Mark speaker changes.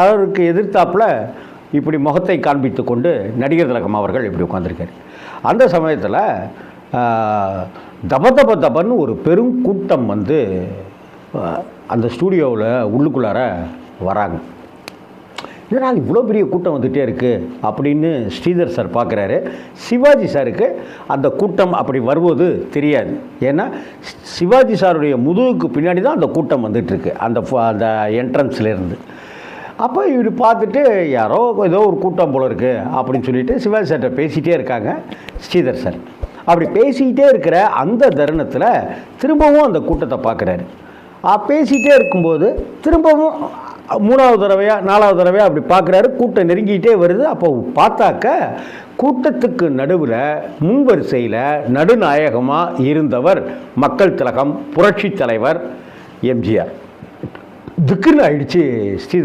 Speaker 1: அவருக்கு எதிர்த்தாப்பில் இப்படி முகத்தை காண்பித்து கொண்டு நடிகர் திலகம் அவர்கள் இப்படி உட்காந்துருக்காரு அந்த சமயத்தில் தப தப தபன்னு ஒரு பெரும் கூட்டம் வந்து அந்த ஸ்டூடியோவில் உள்ளுக்குள்ளார வராங்க. இதனால் இவ்வளோ பெரிய கூட்டம் வந்துகிட்டே இருக்குது அப்படின்னு ஸ்ரீதர் சார் பார்க்குறாரு. சிவாஜி சாருக்கு அந்த கூட்டம் அப்படி வருவது தெரியாது. ஏன்னா சிவாஜி சாருடைய முதுகுக்கு பின்னாடி தான் அந்த கூட்டம் வந்துட்டுருக்கு அந்த அந்த என்ட்ரன்ஸ்லேருந்து அப்போ இவர் பார்த்துட்டு யாரோ ஏதோ ஒரு கூட்டம் போல இருக்குது அப்படின்னு சொல்லிட்டு சிவாஜி சார்கிட்ட பேசிகிட்டே இருக்காங்க ஸ்ரீதர் சார். அப்படி பேசிக்கிட்டே இருக்கிற அந்த தருணத்தில் திரும்பவும் அந்த கூட்டத்தை பார்க்குறாரு. பேசிகிட்டே இருக்கும்போது திரும்பவும் மூணாவது தடவையாக நாலாவது தடவையாக அப்படி பார்க்குறாரு. கூட்டம் நெருங்கிக்கிட்டே வருது. அப்போ பார்த்தாக்க கூட்டத்துக்கு நடுவில் முன்வரிசையில் நடுநாயகமாக இருந்தவர் மக்கள் திலகம் புரட்சி தலைவர் எம்ஜிஆர். திக்குன்னு ஆயிடுச்சு ஸ்ரீதர்.